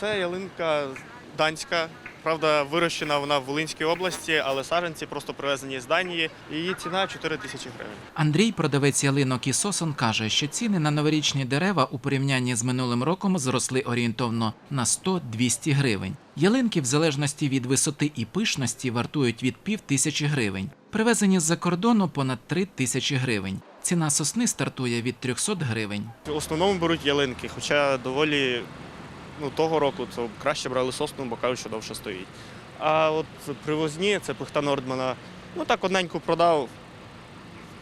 Це ялинка данська. Правда, вирощена вона в Волинській області, але саджанці просто привезені з Данії. Її ціна 4 тисячі гривень. Андрій, продавець ялинок і сосон, каже, що ціни на новорічні дерева у порівнянні з минулим роком зросли орієнтовно на 100-200 гривень. Ялинки, в залежності від висоти і пишності, вартують від пів тисячі гривень. Привезені з-за кордону понад 3 тисячі гривень. Ціна сосни стартує від 300 гривень. В основному беруть ялинки, хоча доволі ну, того року то краще брали сосну, бо кажуть, що довше стоїть. А от привозні це пихта Нордмана. Ну так одненьку продав,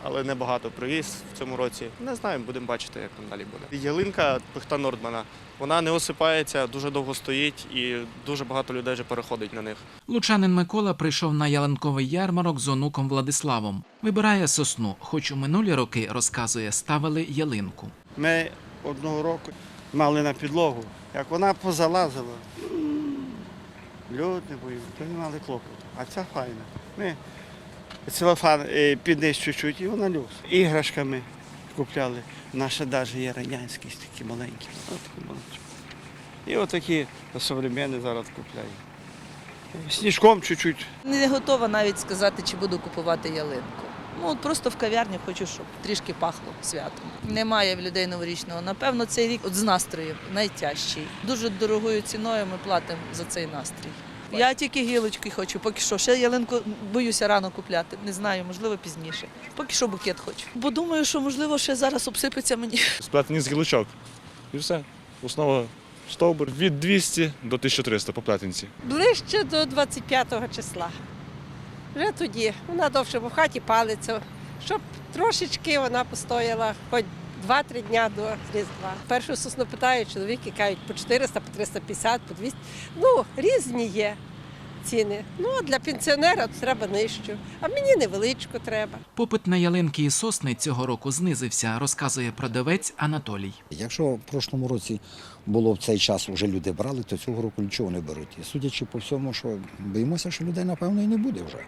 але небагато привіз в цьому році. Не знаю, будемо бачити, як там далі буде. Ялинка пихта Нордмана. Вона не осипається, дуже довго стоїть і дуже багато людей вже переходить на них. Лучанин Микола прийшов на ялинковий ярмарок з онуком Владиславом. Вибирає сосну, хоч у минулі роки, розказує, ставили ялинку. Ми одного року мали на підлогу. Як вона позалазила, не боїв, то не мали клопоту. А ця файна. Ми целофан е, підніс чуть-чуть і вона люкс. Іграшками купляли. Наша навіть є радянські, такі маленькі. Маленькі. І отакі современні зараз купляю. Сніжком чуть-чуть Не готова навіть сказати, чи буду купувати ялинку. Ну от просто в кав'ярні хочу, щоб трішки пахло святом. Немає в людей новорічного. Напевно, цей рік от з настроєм найтяжчий. Дуже дорогою ціною ми платимо за цей настрій. Я тільки гілочки хочу, поки що. Ще ялинку боюся рано купляти. Не знаю, можливо, пізніше. Поки що букет хочу. Бо думаю, що можливо ще зараз обсипеться мені. сплетені з гілочок. І все. Основа стовбур від 200 до 1300 по плетенці. Ближче до 25 числа. Вже тоді. Вона довше в хаті палиться, щоб трошечки вона постояла хоч 2-3 дня до Різдва. Першу сосну питають, чоловіки кажуть по 400, по 350, по 200. Ну, різні є ціни. Ну, а для пенсіонера треба нижчу. А мені невеличку треба. Попит на ялинки і сосни цього року знизився, розказує продавець Анатолій. Якщо в прошлому році було в цей час вже люди брали, то цього року нічого не беруть. І судячи по всьому, що боїмося, що людей напевно і не буде вже.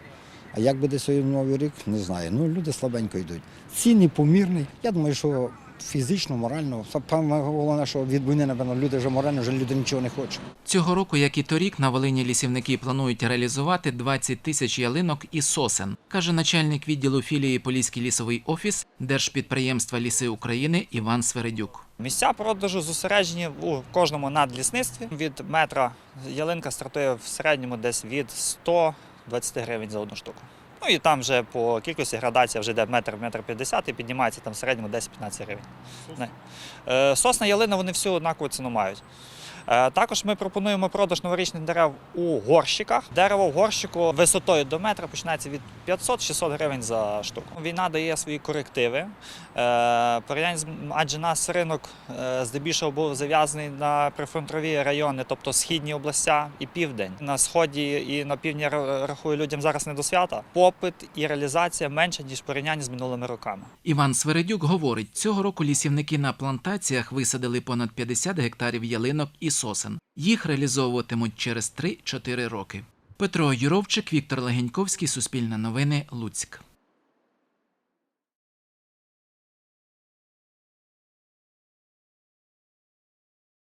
А як буде свій новий рік, не знаю. Ну люди слабенько йдуть. Ціни помірні. Я думаю, що фізично, морально, саме головне, що від війни, напевно, люди вже морально, вже люди нічого не хочуть. Цього року, як і торік, на Волині лісівники планують реалізувати 20 тисяч ялинок і сосен, каже начальник відділу філії Поліський лісовий офіс Держпідприємства Ліси України Іван Свередюк. Місця продажу зосереджені у кожному надлісництві. Від метра ялинка стартує в середньому десь від 120 гривень за одну штуку. Ну і там вже по кількості градація вже йде метр, метр 50 і піднімається там в середньому 10-15 гривень. Е, Сосна ялина вони всю однакову ціну мають. Е, Також ми пропонуємо продаж новорічних дерев у горщиках. Дерево в горщику висотою до метра починається від 500-600 гривень за штуку. Війна дає свої корективи. Е, Адже наш ринок здебільшого був зав'язаний на прифронтові райони, тобто східні областя і південь. На сході і на півдні ра- рахую людям зараз не до свята. Попит і реалізація менша ніж порівняння з минулими роками. Іван Свередюк говорить, цього року лісівники на плантаціях висадили понад 50 гектарів ялинок і сосен. Їх реалізовуватимуть через 3-4 роки. Петро Юровчик, Віктор Легеньковський, Суспільне новини, Луцьк.